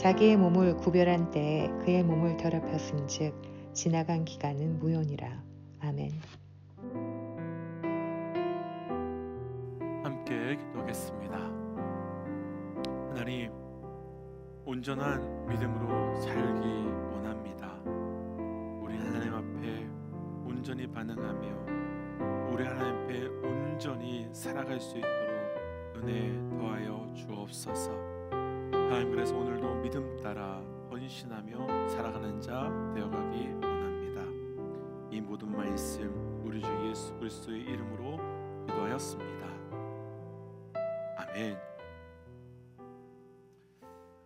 자기의 몸을 구별한 때에 그의 몸을 더럽혔은즉 지나간 기간은 무효니라 아멘. 함께 기도하겠습니다. 하나님, 온전한 믿음으로 살기 원합니다. 우리 하나님 앞에 온전히 반응하며 우리 하나님 앞에 온전히 살아갈 수 있도록 은혜 더하여 주옵소서. 하나님 그래서 오늘도 믿음 따라 헌신하며 살아가는 자 되어가기 원합니다. 이 모든 말씀 우리 주 예수 그리스도의 이름으로 기도하였습니다. 아멘.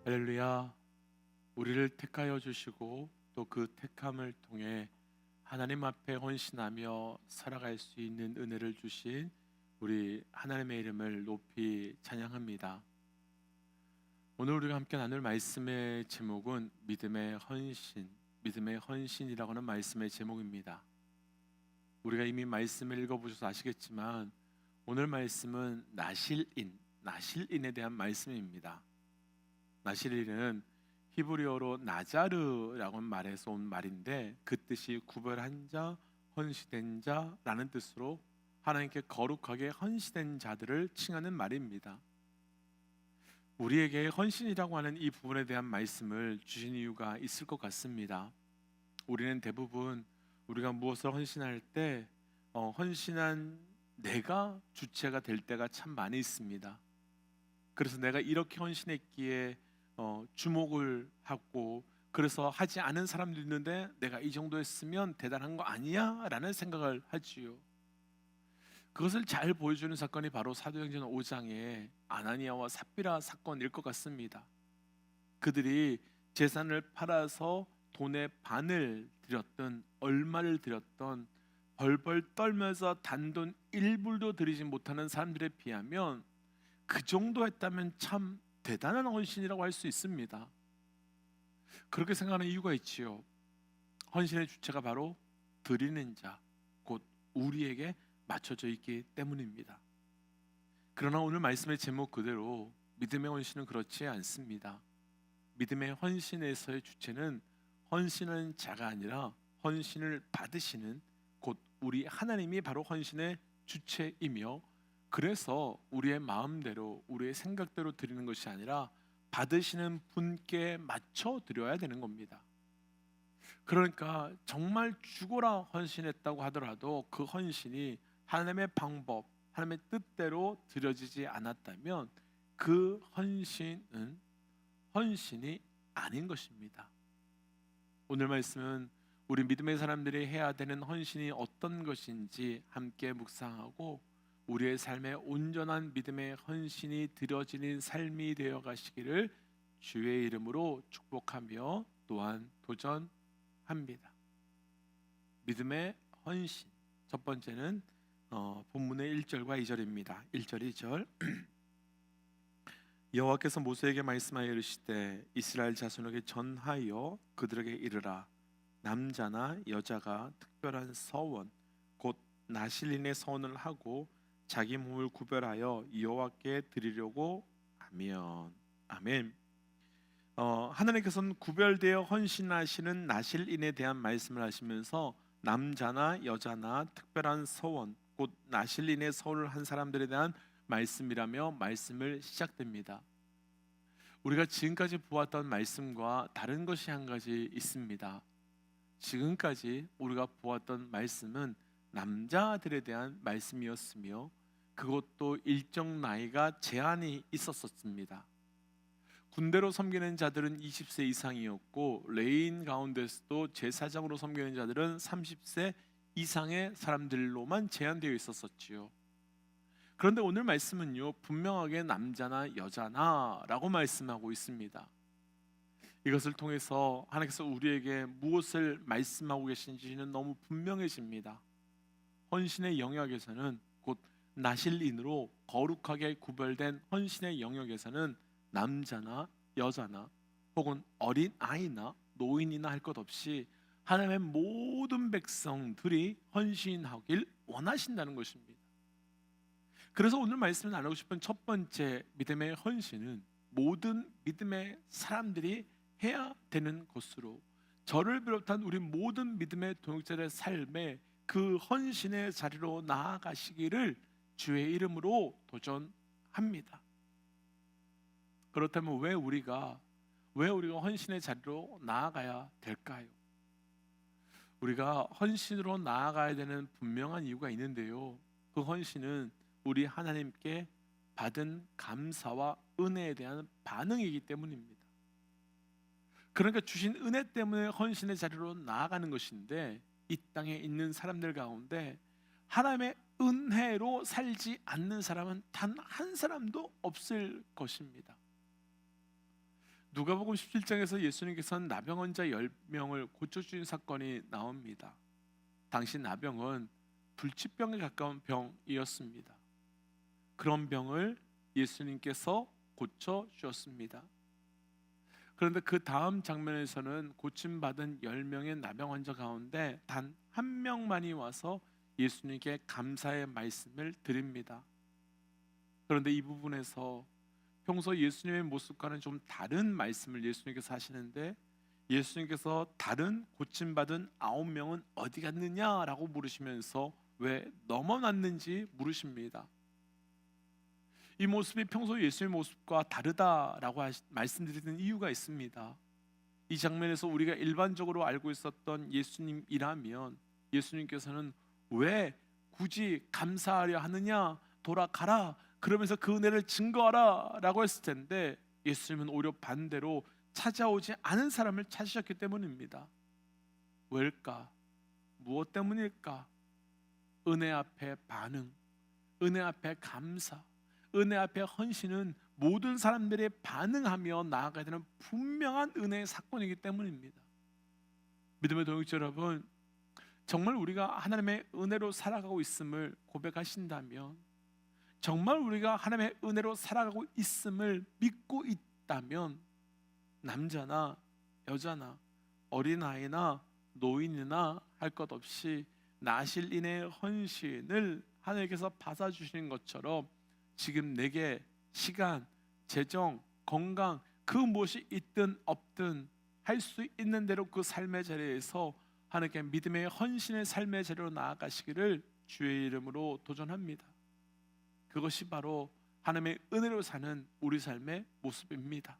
할렐루야. 우리를 택하여 주시고 또 그 택함을 통해 하나님 앞에 헌신하며 살아갈 수 있는 은혜를 주신 우리 하나님의 이름을 높이 찬양합니다. 오늘 우리가 함께 나눌 말씀의 제목은 믿음의 헌신, 믿음의 헌신이라고 하는 말씀의 제목입니다. 우리가 이미 말씀을 읽어보셔서 아시겠지만 오늘 말씀은 나실인, 나실인에 대한 말씀입니다. 나실인은 히브리어로 나자르라고 말해서 온 말인데 그 뜻이 구별한 자, 헌시된 자라는 뜻으로 하나님께 거룩하게 헌시된 자들을 칭하는 말입니다. 우리에게 헌신이라고 하는 이 부분에 대한 말씀을 주신 이유가 있을 것 같습니다. 우리는 대부분 우리가 무엇을 헌신할 때 어, 헌신한 내가 주체가 될 때가 참 많이 있습니다. 그래서 내가 이렇게 헌신했기에 어, 주목을 하고 그래서 하지 않은 사람도 있는데 내가 이 정도 했으면 대단한 거 아니야? 라는 생각을 하지요. 그것을 잘 보여주는 사건이 바로 사도행전 5장의 아나니아와 삽비라 사건일 것 같습니다. 그들이 재산을 팔아서 돈의 반을 드렸던 얼마를 드렸던 벌벌 떨면서 단돈 1불도 드리지 못하는 사람들에 비하면 그 정도 했다면 참 대단한 헌신이라고 할 수 있습니다. 그렇게 생각하는 이유가 있지요. 헌신의 주체가 바로 드리는 자, 곧 우리에게 맞춰져 있기 때문입니다. 그러나 오늘 말씀의 제목 그대로 믿음의 헌신은 그렇지 않습니다. 믿음의 헌신에서의 주체는 헌신하는 자가 아니라 헌신을 받으시는 곧 우리 하나님이 바로 헌신의 주체이며 그래서 우리의 마음대로 우리의 생각대로 드리는 것이 아니라 받으시는 분께 맞춰 드려야 되는 겁니다. 그러니까 정말 죽어라 헌신했다고 하더라도 그 헌신이 하나님의 방법, 하나님의 뜻대로 드려지지 않았다면 그 헌신은 헌신이 아닌 것입니다. 오늘 말씀은 우리 믿음의 사람들이 해야 되는 헌신이 어떤 것인지 함께 묵상하고 우리의 삶에 온전한 믿음의 헌신이 드려지는 삶이 되어 가시기를 주의 이름으로 축복하며 또한 도전합니다. 믿음의 헌신. 첫 번째는 어, 본문의 1절과 2절입니다. 1절 2절. 여호와께서 모세에게 말씀하여 이르시되 이스라엘 자손에게 전하여 그들에게 이르라 남자나 여자가 특별한 서원 곧 나실인의 서원을 하고 자기 몸을 구별하여 여호와께 드리려고 하면 아멘. 어, 하나님께서는 구별되어 헌신하시는 나실인에 대한 말씀을 하시면서 남자나 여자나 특별한 서원 곧 나실인의 서원을 한 사람들에 대한 말씀이라며 말씀을 시작됩니다. 우리가 지금까지 보았던 말씀과 다른 것이 한 가지 있습니다. 지금까지 우리가 보았던 말씀은 남자들에 대한 말씀이었으며 그것도 일정 나이가 제한이 있었었습니다. 군대로 섬기는 자들은 20세 이상이었고 레인 가운데서도 제사장으로 섬기는 자들은 30세 이상의 사람들로만 제한되어 있었었지요. 그런데 오늘 말씀은요 분명하게 남자나 여자나라고 말씀하고 있습니다. 이것을 통해서 하나님께서 우리에게 무엇을 말씀하고 계신지는 너무 분명해집니다. 헌신의 영역에서는 곧 나실인으로 거룩하게 구별된 헌신의 영역에서는 남자나 여자나 혹은 어린 아이나 노인이나 할 것 없이 하나님의 모든 백성들이 헌신하길 원하신다는 것입니다. 그래서 오늘 말씀을 나누고 싶은 첫 번째 믿음의 헌신은 모든 믿음의 사람들이 해야 되는 것으로 저를 비롯한 우리 모든 믿음의 동역자의 삶에 그 헌신의 자리로 나아가시기를 주의 이름으로 도전합니다. 그렇다면 왜 우리가 왜 우리가 헌신의 자리로 나아가야 될까요? 우리가 헌신으로 나아가야 되는 분명한 이유가 있는데요. 그 헌신은 우리 하나님께 받은 감사와 은혜에 대한 반응이기 때문입니다. 그러니까 주신 은혜 때문에 헌신의 자리로 나아가는 것인데 이 땅에 있는 사람들 가운데 하나님의 은혜로 살지 않는 사람은 단 한 사람도 없을 것입니다. 누가복음 17장에서 예수님께서는 나병 환자 10명을 고쳐 주신 사건이 나옵니다. 당시 나병은 불치병에 가까운 병이었습니다. 그런 병을 예수님께서 고쳐 주었습니다. 그런데 그 다음 장면에서는 고침받은 10명의 나병 환자 가운데 단 한 명만이 와서 예수님께 감사의 말씀을 드립니다. 그런데 이 부분에서 평소 예수님의 모습과는 좀 다른 말씀을 예수님께서 하시는데 예수님께서 다른 고침받은 아홉 명은 어디 갔느냐라고 물으시면서 왜 넘어났는지 물으십니다. 이 모습이 평소 예수의 모습과 다르다라고 하시, 말씀드리는 이유가 있습니다. 이 장면에서 우리가 일반적으로 알고 있었던 예수님이라면 예수님께서는 왜 굳이 감사하려 하느냐 돌아가라 그러면서 그 은혜를 증거하라라고 했을 텐데 예수님은 오히려 반대로 찾아오지 않은 사람을 찾으셨기 때문입니다. 왜일까? 무엇 때문일까? 은혜 앞에 반응, 은혜 앞에 감사, 은혜 앞에 헌신은 모든 사람들이 반응하며 나아가야 되는 분명한 은혜의 사건이기 때문입니다. 믿음의 동역자 여러분, 정말 우리가 하나님의 은혜로 살아가고 있음을 고백하신다면, 정말 우리가 하나님의 은혜로 살아가고 있음을 믿고 있다면, 남자나 여자나 어린아이나 노인이나 할 것 없이 나실인의 헌신을 하나님께서 받아주시는 것처럼 지금 내게 시간, 재정, 건강 그 무엇이 있든 없든 할 수 있는 대로 그 삶의 자리에서 하나님께 믿음의 헌신의 삶의 자리로 나아가시기를 주의 이름으로 도전합니다. 그것이 바로 하나님의 은혜로 사는 우리 삶의 모습입니다.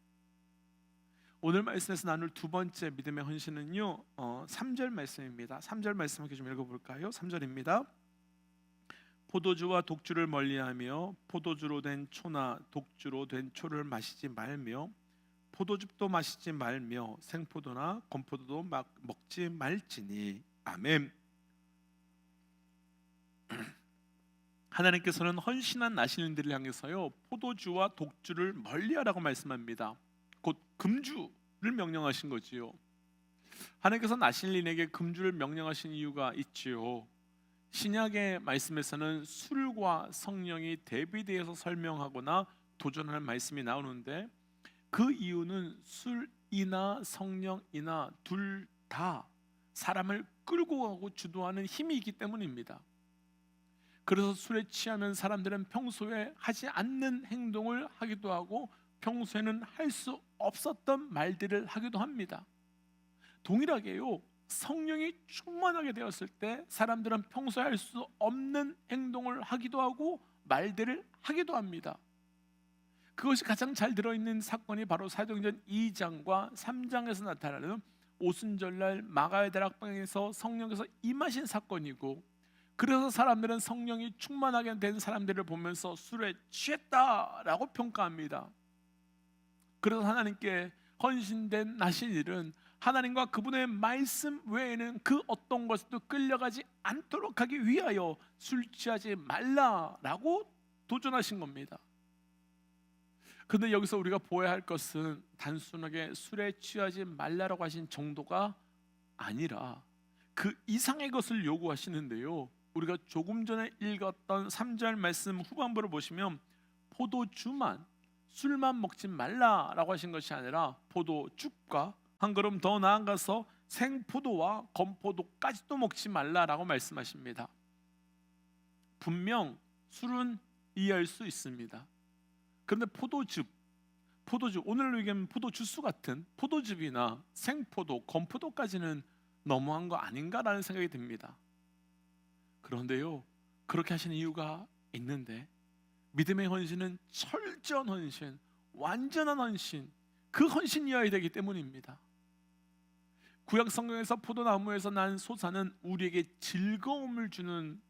오늘 말씀에서 나눌 두 번째 믿음의 헌신은요, 어, 3절 말씀입니다. 3절 말씀 함께 좀 읽어 볼까요? 3절입니다. 포도주와 독주를 멀리하며 포도주로 된 초나 독주로 된 초를 마시지 말며 포도즙도 마시지 말며 생포도나 건포도도 막 먹지 말지니 아멘. 하나님께서는 헌신한 나시린들을 향해서요 포도주와 독주를 멀리하라고 말씀합니다. 곧 금주를 명령하신 거지요. 하나님께서 나실린에게 금주를 명령하신 이유가 있지요. 신약의 말씀에서는 술과 성령이 대비되어서 설명하거나 도전하는 말씀이 나오는데 그 이유는 술이나 성령이나 둘 다 사람을 끌고 가고 주도하는 힘이 있기 때문입니다. 그래서 술에 취하면 사람들은 평소에 하지 않는 행동을 하기도 하고 평소에는 할 수 없었던 말들을 하기도 합니다. 동일하게요. 성령이 충만하게 되었을 때 사람들은 평소에 할 수 없는 행동을 하기도 하고 말들을 하기도 합니다. 그것이 가장 잘 들어있는 사건이 바로 사도행전 2장과 3장에서 나타나는 오순절날 마가의 다락방에서 성령께서 임하신 사건이고 그래서 사람들은 성령이 충만하게 된 사람들을 보면서 술에 취했다라고 평가합니다. 그래서 하나님께 헌신된 나신일은 하나님과 그분의 말씀 외에는 그 어떤 것도 끌려가지 않도록 하기 위하여 술 취하지 말라라고 도전하신 겁니다. 근데 여기서 우리가 보아야 할 것은 단순하게 술에 취하지 말라라고 하신 정도가 아니라 그 이상의 것을 요구하시는데요. 우리가 조금 전에 읽었던 3절 말씀 후반부를 보시면 포도주만 술만 먹지 말라라고 하신 것이 아니라 포도죽과 한 걸음 더 나아가서 생포도와 건포도까지도 먹지 말라라고 말씀하십니다. 분명 술은 이해할 수 있습니다. 그런데 포도즙, 포도즙 오늘로 얘기하면 포도주스 같은 포도즙이나 생포도, 건포도까지는 너무한 거 아닌가라는 생각이 듭니다. 그런데요, 그렇게 하시는 이유가 있는데 믿음의 헌신은 철저한 헌신, 완전한 헌신, 그 헌신이어야 되기 때문입니다. 구약 성경에서 포도나무에서 난 소사는 우리에게 즐거움을 주는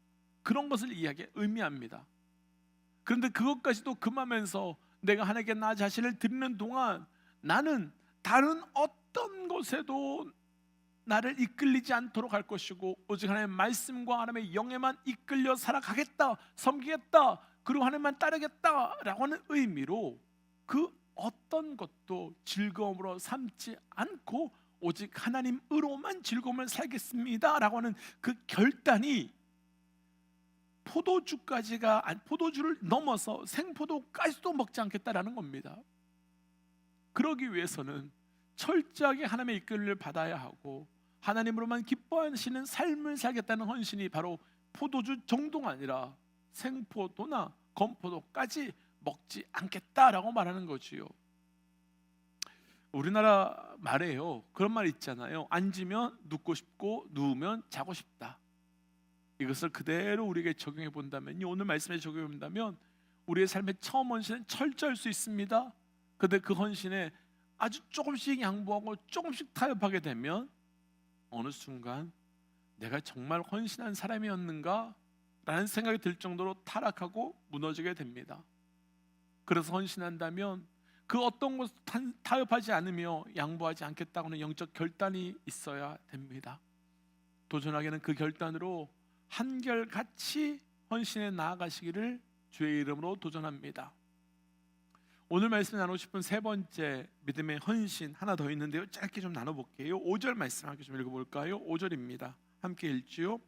그런 것을 이야기 의미합니다. 그런데 그것까지도 금하면서 내가 하나님께 나 자신을 드리는 동안 나는 다른 어떤 것에도 나를 이끌리지 않도록 할 것이고 오직 하나님의 말씀과 하나님의 영에만 이끌려 살아가겠다 섬기겠다 그리고 하나님만 따르겠다라고 하는 의미로 그 어떤 것도 즐거움으로 삼지 않고 오직 하나님으로만 즐거움을 살겠습니다라고 하는 그 결단이 포도주까지가 아니, 포도주를 넘어서 생포도까지도 먹지 않겠다라는 겁니다. 그러기 위해서는 철저하게 하나님의 이끌림을 받아야 하고 하나님으로만 기뻐하시는 삶을 살겠다는 헌신이 바로 포도주 정도가 아니라 생포도나 건포도까지 먹지 않겠다라고 말하는 거지요. 우리나라 말에요. 그런 말 있잖아요. 앉으면 눕고 싶고 누우면 자고 싶다. 이것을 그대로 우리에게 적용해 본다면요. 오늘 말씀에 적용해 본다면 우리의 삶의 처음 헌신은 철저할 수 있습니다. 근데 그 헌신에 아주 조금씩 양보하고 조금씩 타협하게 되면 어느 순간 내가 정말 헌신한 사람이었는가? 라는 생각이 들 정도로 타락하고 무너지게 됩니다. 그래서 헌신한다면 그 어떤 것도 타협하지 않으며 양보하지 않겠다고는 영적 결단이 있어야 됩니다. 도전하기는 그 결단으로 한결같이 헌신에 나아가시기를 주의 이름으로 도전합니다. 오늘 말씀 나누고 싶은 세 번째 믿음의 헌신 하나 더 있는데요. 짧게 좀 나눠 볼게요. 5절 말씀 함께 좀 읽어 볼까요? 5절입니다. 함께 읽지요.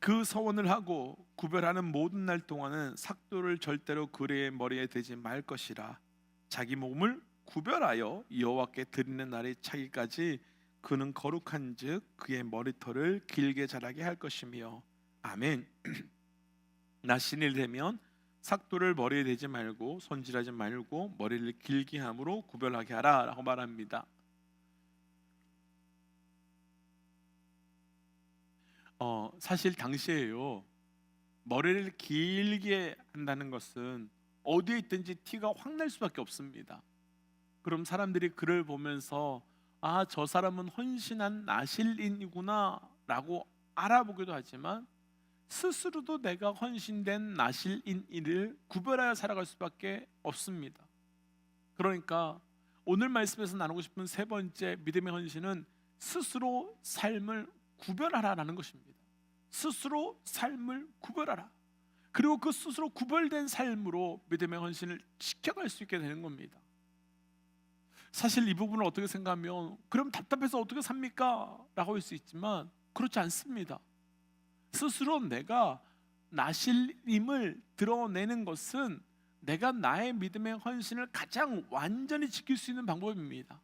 그 서원을 하고 구별하는 모든 날 동안은 삭도를 절대로 그의 머리에 대지 말 것이라 자기 몸을 구별하여 여호와께 드리는 날이 차기까지 그는 거룩한즉 그의 머리털을 길게 자라게 할 것이며 아멘. 나신일 되면 삭도를 머리에 대지 말고 손질하지 말고 머리를 길게 함으로 구별하게 하라라고 말합니다. 어, 사실 당시에요. 머리를 길게 한다는 것은 어디에 있든지 티가 확 날 수밖에 없습니다. 그럼 사람들이 그를 보면서 아, 저 사람은 헌신한 나실인이구나라고 알아보기도 하지만 스스로도 내가 헌신된 나실인 이를 구별하여 살아갈 수밖에 없습니다. 그러니까 오늘 말씀에서 나누고 싶은 세 번째 믿음의 헌신은 스스로 삶을 구별하라라는 것입니다. 스스로 삶을 구별하라. 그리고 그 스스로 구별된 삶으로 믿음의 헌신을 지켜갈 수 있게 되는 겁니다. 사실 이 부분을 어떻게 생각하면 그럼 답답해서 어떻게 삽니까? 라고 할 수 있지만 그렇지 않습니다. 스스로 내가 나실임을 드러내는 것은 내가 나의 믿음의 헌신을 가장 완전히 지킬 수 있는 방법입니다.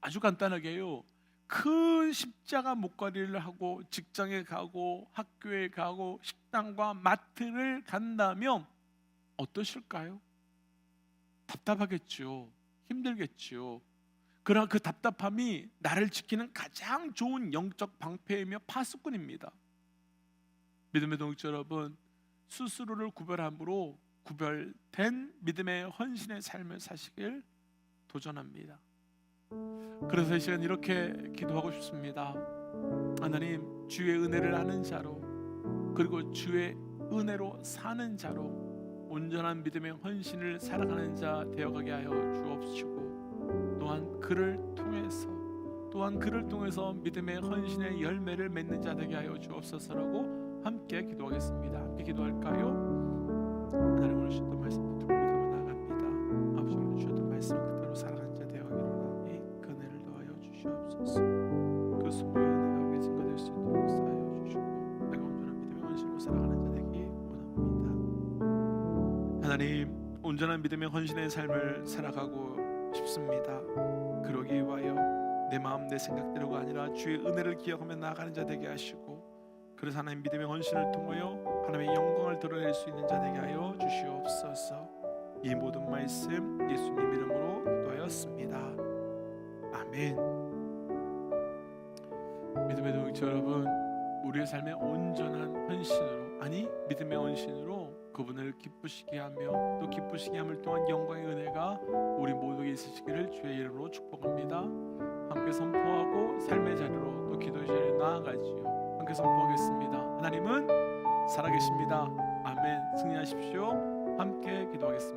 아주 간단하게요. 큰 십자가 목걸이를 하고 직장에 가고 학교에 가고 식당과 마트를 간다면 어떠실까요? 답답하겠죠. 힘들겠죠. 그러나 그 답답함이 나를 지키는 가장 좋은 영적 방패이며 파수꾼입니다. 믿음의 동지 여러분, 스스로를 구별함으로 구별된 믿음의 헌신의 삶을 사시길 도전합니다. 그래서 이 시간 이렇게 기도하고 싶습니다. 하나님, 주의 은혜를 아는 자로 그리고 주의 은혜로 사는 자로 온전한 믿음의 헌신을 살아가는 자 되어가게 하여 주옵시고 또한 그를 통해서 또한 그를 통해서 믿음의 헌신의 열매를 맺는 자 되게 하여 주옵소서라고 함께 기도하겠습니다. 함께 기도할까요? 하나님 오늘 주셨던 말씀 붙들고 나아갑니다. 아버지 오늘 주셨던 말씀 그대로 살아가는 자 되어가기를 원하니 그 은혜를 더하여 주시옵소서. 그 수고의 은혜가 우리 증거될 수 있도록 쌓여 주시고 내가 온전한 믿음의 헌신으로 살아가는 자 되기 원합니다. 하나님 온전한 믿음의 헌신의 삶을 살아가고 싶습니다. 그러기 위하여 내 마음 내 생각대로가 아니라 주의 은혜를 기억하며 나아가는 자 되게 하시고 그래서 하나님 믿음의 헌신을 통하여 하나님의 영광을 드러낼 수 있는 자 되게 하여 주시옵소서. 이 모든 말씀 예수님 이름으로 기도하였습니다. 아멘. 믿음의 동지 여러분, 우리의 삶의 온전한 헌신으로 아니 믿음의 헌신으로 그분을 기쁘시게 하며 또 기쁘시게 함을 통한 영광의 은혜가 우리 모두에게 있으시기를 주의 이름으로 축복합니다. 함께 선포하고 삶의 자리로 또 기도의 자리에 나아가지요. 함께 선포하겠습니다. 하나님은 살아계십니다. 아멘. 승리하십시오. 함께 기도하겠습니다.